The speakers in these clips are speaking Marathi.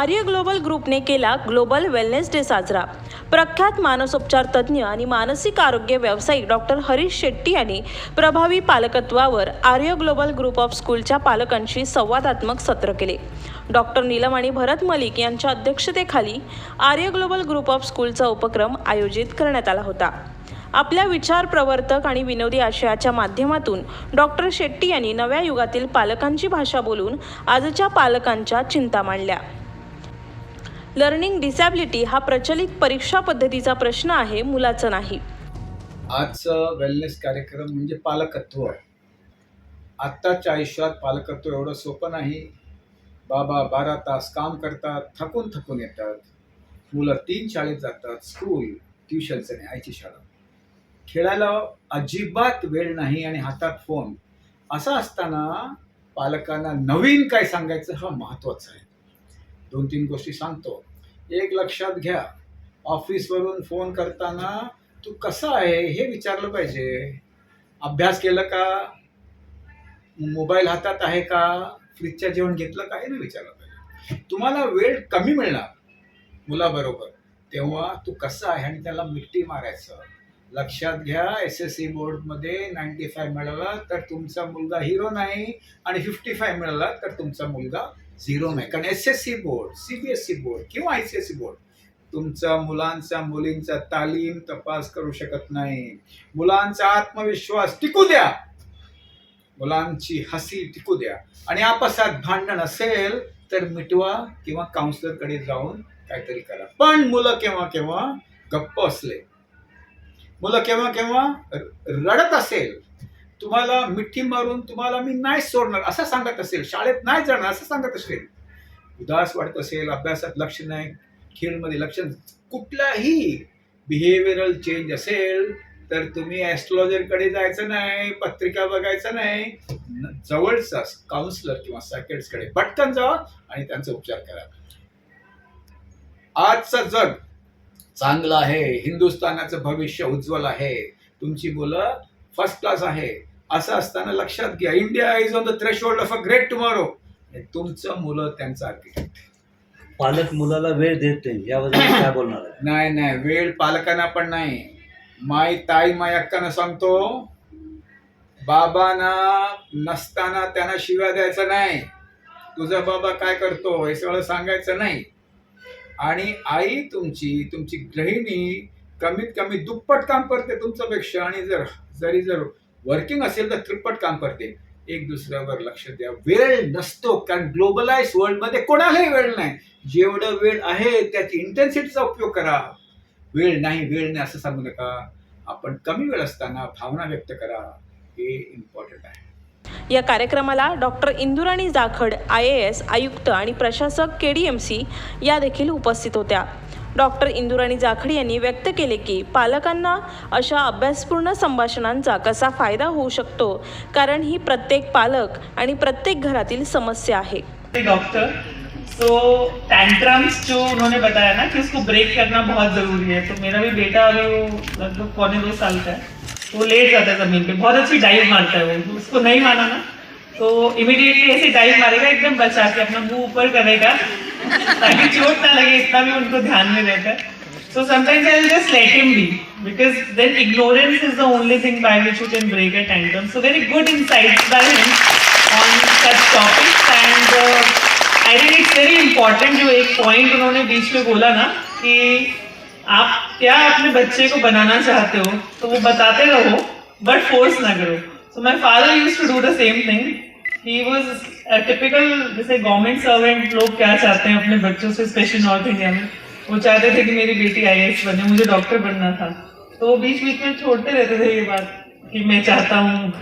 आर्य ग्लोबल ग्रुपने केला ग्लोबल वेलनेस डे साजरा. प्रख्यात मानसोपचार तज्ज्ञ आणि मानसिक आरोग्य व्यावसायिक डॉक्टर हरीश शेट्टी यांनी प्रभावी पालकत्वावर आर्य ग्लोबल ग्रुप ऑफ स्कूलच्या पालकांशी संवादात्मक सत्र केले. डॉक्टर नीलम आणि भरत मलिक यांच्या अध्यक्षतेखाली आर्य ग्लोबल ग्रुप ऑफ स्कूलचा उपक्रम आयोजित करण्यात आला होता. आपल्या विचार प्रवर्तक आणि विनोदी आशयाच्या माध्यमातून डॉक्टर शेट्टी यांनी नव्या युगातील पालकांची भाषा बोलून आजच्या पालकांच्या चिंता मांडल्या. लर्निंग डिसॅबिलिटी हा प्रचलित परीक्षा पद्धतीचा प्रश्न आहे मुलाचं नाही. आजचं वेलनेस कार्यक्रम म्हणजे पालकत्व. आत्ताच्या आयुष्यात पालकत्व एवढं सोपं नाही. बाबा बारा तास काम करतात थकून थकून येतात. मुलं तीन शाळेत जातात स्कूल ट्युशनचं नाही आईची शाळा. खेळायला अजिबात वेळ नाही आणि हातात फोन असं असताना पालकांना नवीन काय सांगायचं हा महत्त्वाचा आहे. दोन तीन गोष्टी सांगतो. एक लक्षात घ्या ऑफिसवरून फोन करताना तू कसा आहे हे विचारलं पाहिजे. अभ्यास केलं का? मोबाईल हातात आहे का? फ्रीजच्या जेवण घेतलं का? हे नाही विचारलं पाहिजे. तुम्हाला वेळ कमी मिळणार मुलाबरोबर. तेव्हा तू कसा आहे आणि त्याला मिट्टी मारायचं. लक्षात घ्या एस एस सी बोर्डमध्ये नाईन्टी फाय मिळाला तर तुमचा मुलगा हिरो नाही आणि फिफ्टी फाय मिळाला तर तुमचा मुलगा झिरो नाही कारण S S C board C B S C board किंवा I C S C board तुमचा मुलांचा मुलींचा तालीम तपास करू शकत नाही. मुलांचा आत्मविश्वास टिकू द्या. मुलांची हसी टिकू द्या. आणि आपसात भांडण असेल तर मिटवा किंवा काउन्सिलरकडे जाऊन काहीतरी करा. पण मुलं केव्हा केव्हा गप्प असले. मुलं केव्हा केव्हा रडत असेल तुम्हाला मिठी मारून तुम्हाला मी नाही सोडणार असं सांगत असेल. शाळेत नाही जाणार असं सांगत असेल. उदास वाटत असेल अभ्यासात लक्ष नाही खेळमध्ये लक्ष कुठलाही बिहेवियरल चेंज असेल तर तुम्ही ॲस्ट्रॉलॉजरकडे जायचं नाही पत्रिका बघायचं नाही जवळचा काउन्सिलर किंवा सायकेट्सकडे पटकन जा आणि त्यांचा उपचार करा. आजचं जग चांगलं आहे हिंदुस्थानाचं भविष्य उज्ज्वल आहे. तुमची मुलं फर्स्ट क्लास आहे. असं असताना लक्षात घ्या India is on the threshold of a great tomorrow तुमचं मुलं त्यांचं आर्किटेक्ट पालक मुलाला वेळ देत नाही याबद्दल काय बोलणार आहे? नाही नाही वेळ पालकांना पण नाही. माय ताई माय अक्कानं सांगतो बाबांना नसताना त्यांना शिव्या द्यायचं नाही. तुझा बाबा काय करतो हे सगळं सांगायचं नाही. आणि आई तुमची तुमची गृहिणी कमीत कमी दुप्पट काम करते तुमच्यापेक्षा. आणि जर जरी जर वर्किंग असेल तर त्रिप्पट काम करते. एक दुसऱ्यावर लक्ष द्या. वेळ नसतो कारण ग्लोबलाइज वर्ल्डमध्ये कोणालाही वेळ नाही. जेवढं वेळ आहे त्याची इंटेन्सिटीचा उपयोग करा. वेळ नाही वेळ नाही असं सांगू नका. आपण कमी वेळ असताना भावना व्यक्त करा. हे इम्पॉर्टंट आहे. या कार्यक्रमाला doctor Indurani Jakhad I A S आयुक्त आणि प्रशासक के डी एम सी या देखील उपस्थित होत्या. डॉक्टर इंदुराणी जाखडी यांनी व्यक्त केले की पालकांना अशा अभ्यासपूर्ण संभाषणांचा कसा फायदा होऊ शकतो? कारण ही प्रत्येक पालक आणि प्रत्येक घरातील समस्या आहे. डॉक्टर सो टैंट्रम्स जो उन्होंने बताया ना कि उसको ब्रेक करना बहुत ज़रूरी है। तो मेरा भी बेटा अभी वो लगभग पौने दो साल का है। वो लेट जाता है ज़मीन पे। बहुत अच्छी डाइव मारता है वो। उसको नहीं माना ना। तो इमिडिएटली ऐसे डाइव मारेगा एकदम बचा के अपना मुंह ऊपर करेगा। ताकि चोट ना लगे इतना भी उनको ध्यान में रहता है So sometimes I'll just let him be because then ignorance is the only thing by which you can break a tantrum. So very good insights by him on such topics and uh, I think it's very important जो एक point उन्होंने बीच में बोला ना कि आप क्या अपने बच्चे को बनाना चाहते हो तो वो बताते रहो बट फोर्स ना करो so my father use to do the same thing typical जैसे गवर्नमेंट सर्वेंट लोग क्या चाहते हैं अपने बच्चों से स्पेशली नॉर्थ इंडिया में? वो चाहते थे कि मेरी बेटी आई बने, मुझे डॉक्टर बनना था। तो बीच बीच में छोड़ते रहते थे ये बात कि मैं चाहता हूँ।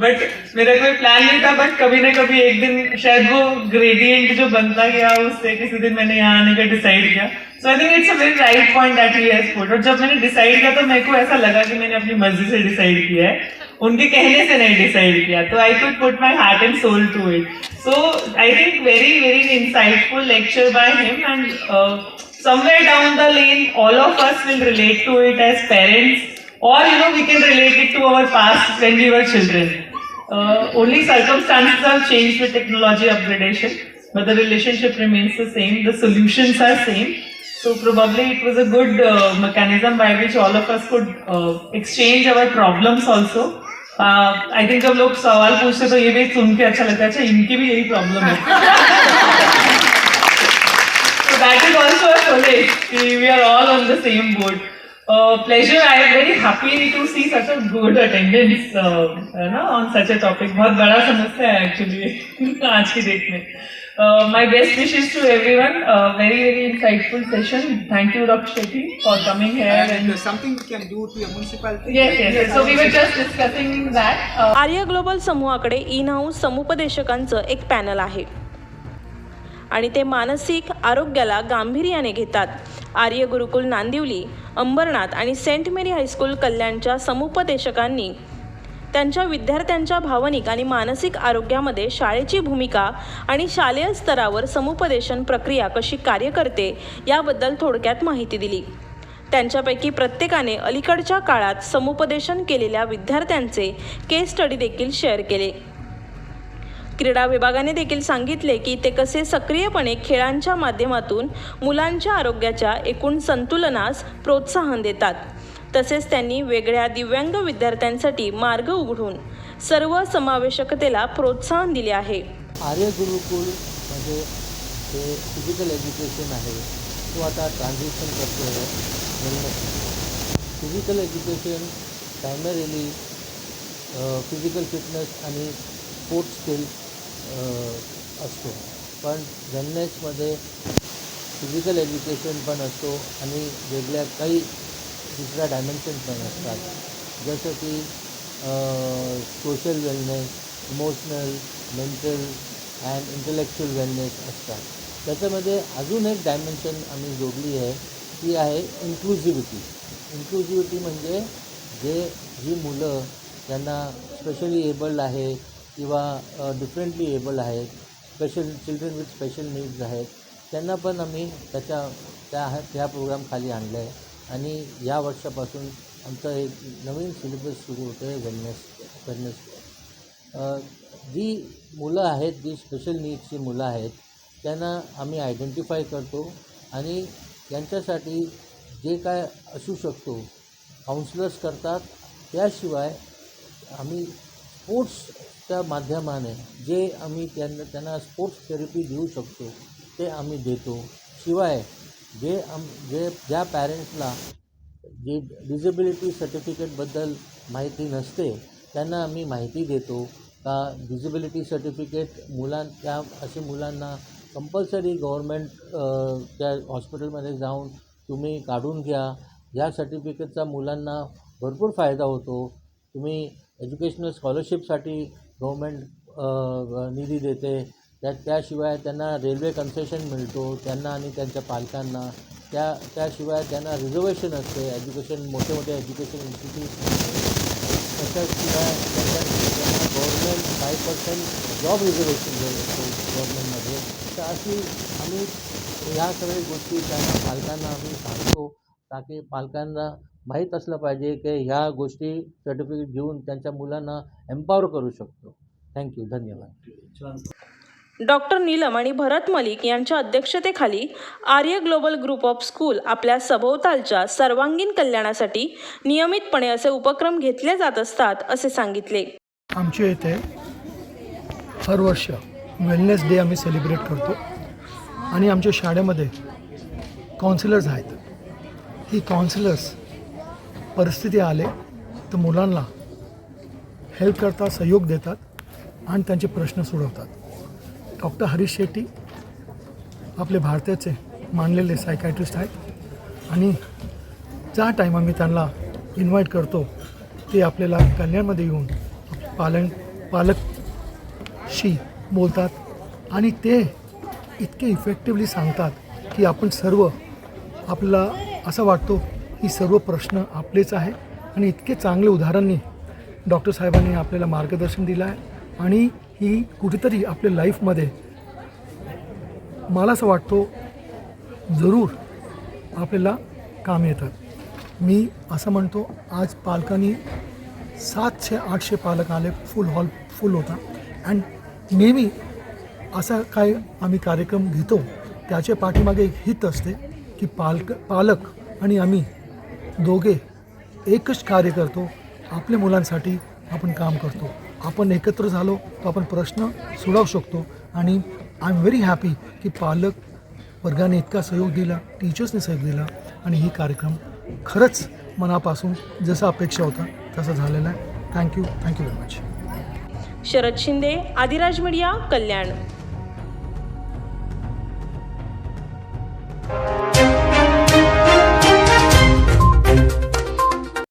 बट मेरा कोई प्लान नहीं था बट कभी ना कभी एक दिन शायद वो ग्रेडियंट जो बनता गया, उससे किसी दिन मैंने यहाँ आने का डिसाइड किया। So I think it's a very right point that he has put और जब मैंने डिसाइड किया तो मेरे को ऐसा लगा कि मैंने अपनी मर्जी से डिसाइड किया है उनके कहने से नहीं डिसाइड किया तो I could put my heart and soul to it so I think very very insightful lecture by him and somewhere down the lane all of us will relate to it as parents or you know we can relate it to our past when we were children uh, only circumstances have changed with technology upgradation but the relationship remains the same. The solutions are same. So probably it was a good uh, mechanism by which all of us could uh, exchange our problems also. I think जब लोग सवाल पूछते तो ये भी सुन के अच्छा लगता है अच्छा इनकी भी यही प्रॉब्लम है So that is also a solace. कि We are all on the same boat. Uh, pleasure. I am very happy to see such a good attendance uh, ना on such a topic. बहुत बड़ा समस्या है एक्चुअली आज की डेट में. Uh, my best wishes to everyone. Uh, very very insightful session. Thank you, Dr. Shetty, for coming here. And And something we can do to a municipality. yes, yes, yes. So we were just discussing that. Uh, Arya global समूहाकडे in house समुपदेशकांचं एक पॅनल आहे आणि ते मानसिक आरोग्याला गांभीर्याने घेतात आर्य गुरुकुल नांदिवली अंबरनाथ आणि सेंट मेरी हायस्कूल कल्याणच्या समुपदेशकांनी त्यांच्या विद्यार्थ्यांच्या भावनिक आणि मानसिक आरोग्यामध्ये शाळेची भूमिका आणि शालेय स्तरावर समुपदेशन प्रक्रिया कशी कार्य करते याबद्दल थोडक्यात माहिती दिली. त्यांच्यापैकी प्रत्येकाने अलीकडच्या काळात समुपदेशन केलेल्या विद्यार्थ्यांचे केस स्टडी देखील शेअर केले. क्रीडा विभागाने देखील सांगितले की ते कसे सक्रियपणे खेळांच्या माध्यमातून मुलांच्या आरोग्याच्या एकूण संतुलनास प्रोत्साहन देतात. तसेच त्यांनी वेगळ्या दिव्यांग विद्यार्थ्यांसाठी मार्ग उघडून सर्व समावेशकतेला प्रोत्साहन दिले आहे. आर्य गुरुकुल म्हणजे हे फिजिकल एज्युकेशन आहे तो आता ट्रान्झिशन करतो आहे physical education primarily physical fitness आणि स्पोर्ट्स स्किल असतो. पण वेलनेसमध्ये फिजिकल एज्युकेशन पण असतो आणि वेगळ्या काही दुसऱ्या डायमेन्शन पण असतात. जसं की social wellness emotional mental and intellectual wellness असतात. त्याच्यामध्ये अजून एक डायमेन्शन आम्ही जोडली आहे ती आहे इन्क्लुझिव्हिटी इन्क्लुझिव्हिटी म्हणजे जे जी मुलं ज्यांना स्पेशली एबल्ड आहे किंवा डिफरंटली एबल्ड आहेत special children with special needs आहेत त्यांना पण आम्ही त्याच्या त्या ह्या प्रोग्रामखाली आणलं आहे आणि या वर्षापासून आमचं एक नवीन सिलेबस सुरू होतं आहे वेलनेस वेलनेस जी मुलं आहेत जी स्पेशल नीड्सची मुलं आहेत त्यांना आम्ही आयडेंटिफाय करतो आणि त्यांच्यासाठी जे काय असू शकतो काउन्सिलर्स करतात. त्याशिवाय आम्ही स्पोर्ट्सच्या माध्यमाने जे आम्ही त्यांना त्यांना स्पोर्ट्स थेरपी देऊ शकतो ते आम्ही देतो. शिवाय जे आम जे ज्या पॅरेंट्सला जे डिझेबिलिटी सर्टिफिकेटबद्दल माहिती नसते त्यांना आम्ही माहिती देतो. का डिजेबिलिटी सर्टिफिकेट मुलां त्या असे मुलांना कंपल्सरी गव्हर्मेंट त्या हॉस्पिटलमध्ये जाऊन तुम्ही काढून घ्या. या सर्टिफिकेटचा मुलांना भरपूर फायदा होतो. तुम्ही एज्युकेशनल स्कॉलरशिपसाठी गव्हर्मेंट निधी देते. त्या त्याशिवाय त्यांना रेल्वे कन्सेशन मिळतो त्यांना आणि त्यांच्या पालकांना. त्या त्याशिवाय त्यांना रिझर्वेशन असते एज्युकेशन मोठे मोठे एज्युकेशन इन्स्टिट्यूट त्याच्याशिवाय त्यांच्या त्यांना government five percent job reservation असतो गव्हर्मेंटमध्ये तर अशी आम्ही ह्या सगळ्या गोष्टी त्यांना पालकांना आम्ही सांगतो ताकी पालकांना माहीत असलं पाहिजे की ह्या गोष्टी सर्टिफिकेट घेऊन त्यांच्या मुलांना एम्पॉवर करू शकतो. थँक्यू. धन्यवाद. डॉक्टर नीलम आणि भरत मलिक यांच्या अध्यक्षतेखाली Arya global group of school आपल्या सभोवतालच्या सर्वांगीण कल्याणासाठी नियमितपणे असे उपक्रम घेतले जात असतात असे सांगितले. आमच्या इथे हर वर्ष वेलनेस डे आम्ही सेलिब्रेट करतो. आणि आमच्या शाळेमध्ये काउन्सिलर्स आहेत. ही काउन्सिलर्स परिस्थिती आले तर मुलांना हेल्प करतात सहयोग देतात आणि त्यांचे प्रश्न सोडवतात. डॉक्टर हरीश शेट्टी आपले भारताचे मानलेले सायकॅट्रिस्ट आहेत. आणि ज्या टाईम आम्ही त्यांना इन्व्हाइट करतो ते आपल्याला कल्याणमध्ये येऊन पालन पालकशी बोलतात. आणि ते इतके इफेक्टिवली सांगतात की आपण सर्व आपला असं वाटतो की सर्व प्रश्न आपलेच आहे आणि इतके चांगले उदाहरणांनी डॉक्टर साहेबांनी आपल्याला मार्गदर्शन दिलं आहे. आणि ही कुठेतरी आपल्या लाईफमध्ये मला असं वाटतो जरूर आपल्याला काम येतात. मी असं म्हणतो आज पालकांनी सातशे आठशे पालक आले फुल हॉल फुल होता. अँड नेहमी असा काय आम्ही कार्यक्रम घेतो त्याच्या पाठीमागे एक हित असते की पालक पालक आणि आम्ही दोघे एकच कार्य करतो आपल्या मुलांसाठी आपण काम करतो. आपण एकत्र झालो तर आपण प्रश्न सोडवू शकतो. आणि आय एम व्हेरी हॅपी की पालक वर्गाने इतका सहयोग दिला टीचर्सने सहयोग दिला. आणि ही कार्यक्रम खरंच मनापासून जसा अपेक्षा होता तसा झालेला आहे. Thank you thank you very much Sharad Shinde Adiraj media Kalyan.